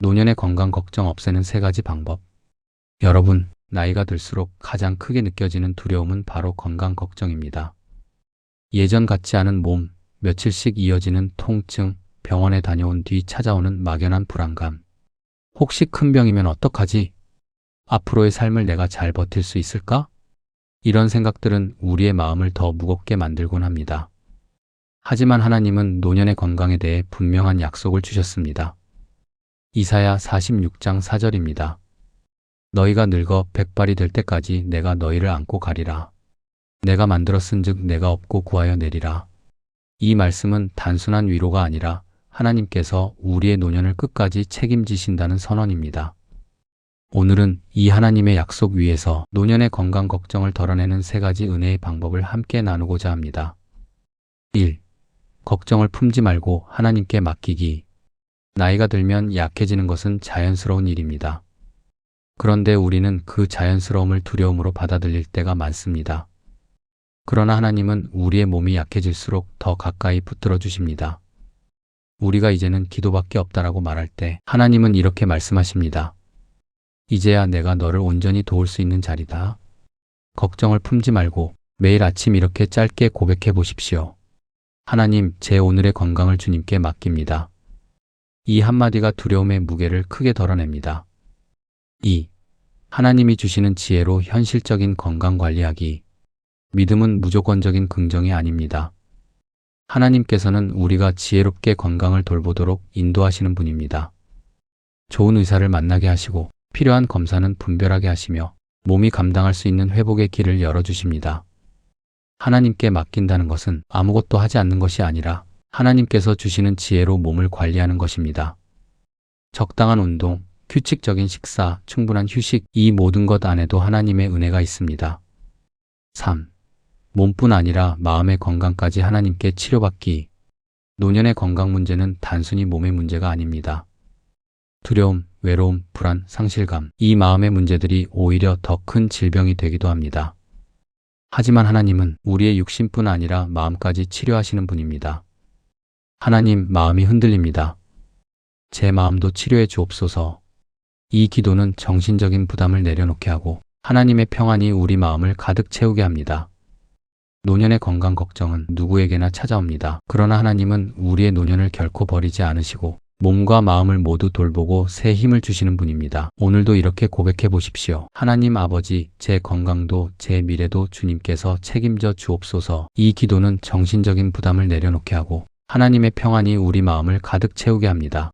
노년의 건강 걱정 없애는 세 가지 방법. 여러분, 나이가 들수록 가장 크게 느껴지는 두려움은 바로 건강 걱정입니다. 예전 같지 않은 몸, 며칠씩 이어지는 통증, 병원에 다녀온 뒤 찾아오는 막연한 불안감. 혹시 큰 병이면 어떡하지? 앞으로의 삶을 내가 잘 버틸 수 있을까? 이런 생각들은 우리의 마음을 더 무겁게 만들곤 합니다. 하지만 하나님은 노년의 건강에 대해 분명한 약속을 주셨습니다. 이사야 46장 4절입니다. 너희가 늙어 백발이 될 때까지 내가 너희를 안고 가리라. 내가 만들었은즉 내가 업고 구하여 내리라. 이 말씀은 단순한 위로가 아니라 하나님께서 우리의 노년을 끝까지 책임지신다는 선언입니다. 오늘은 이 하나님의 약속 위에서 노년의 건강 걱정을 덜어내는 세 가지 은혜의 방법을 함께 나누고자 합니다. 1. 걱정을 품지 말고 하나님께 맡기기. 나이가 들면 약해지는 것은 자연스러운 일입니다. 그런데 우리는 그 자연스러움을 두려움으로 받아들일 때가 많습니다. 그러나 하나님은 우리의 몸이 약해질수록 더 가까이 붙들어 주십니다. 우리가 이제는 기도밖에 없다라고 말할 때 하나님은 이렇게 말씀하십니다. 이제야 내가 너를 온전히 도울 수 있는 자리다. 걱정을 품지 말고 매일 아침 이렇게 짧게 고백해 보십시오. 하나님, 제 오늘의 건강을 주님께 맡깁니다. 이 한마디가 두려움의 무게를 크게 덜어냅니다. 2. 하나님이 주시는 지혜로 현실적인 건강 관리하기. 믿음은 무조건적인 긍정이 아닙니다. 하나님께서는 우리가 지혜롭게 건강을 돌보도록 인도하시는 분입니다. 좋은 의사를 만나게 하시고 필요한 검사는 분별하게 하시며 몸이 감당할 수 있는 회복의 길을 열어주십니다. 하나님께 맡긴다는 것은 아무것도 하지 않는 것이 아니라 하나님께서 주시는 지혜로 몸을 관리하는 것입니다. 적당한 운동, 규칙적인 식사, 충분한 휴식, 이 모든 것 안에도 하나님의 은혜가 있습니다. 3. 몸뿐 아니라 마음의 건강까지 하나님께 치료받기. 노년의 건강 문제는 단순히 몸의 문제가 아닙니다. 두려움, 외로움, 불안, 상실감, 이 마음의 문제들이 오히려 더 큰 질병이 되기도 합니다. 하지만 하나님은 우리의 육신뿐 아니라 마음까지 치료하시는 분입니다. 하나님, 마음이 흔들립니다. 제 마음도 치료해 주옵소서. 이 기도는 정신적인 부담을 내려놓게 하고 하나님의 평안이 우리 마음을 가득 채우게 합니다. 노년의 건강 걱정은 누구에게나 찾아옵니다. 그러나 하나님은 우리의 노년을 결코 버리지 않으시고 몸과 마음을 모두 돌보고 새 힘을 주시는 분입니다. 오늘도 이렇게 고백해 보십시오. 하나님 아버지, 제 건강도 제 미래도 주님께서 책임져 주옵소서. 이 기도는 정신적인 부담을 내려놓게 하고 하나님의 평안이 우리 마음을 가득 채우게 합니다.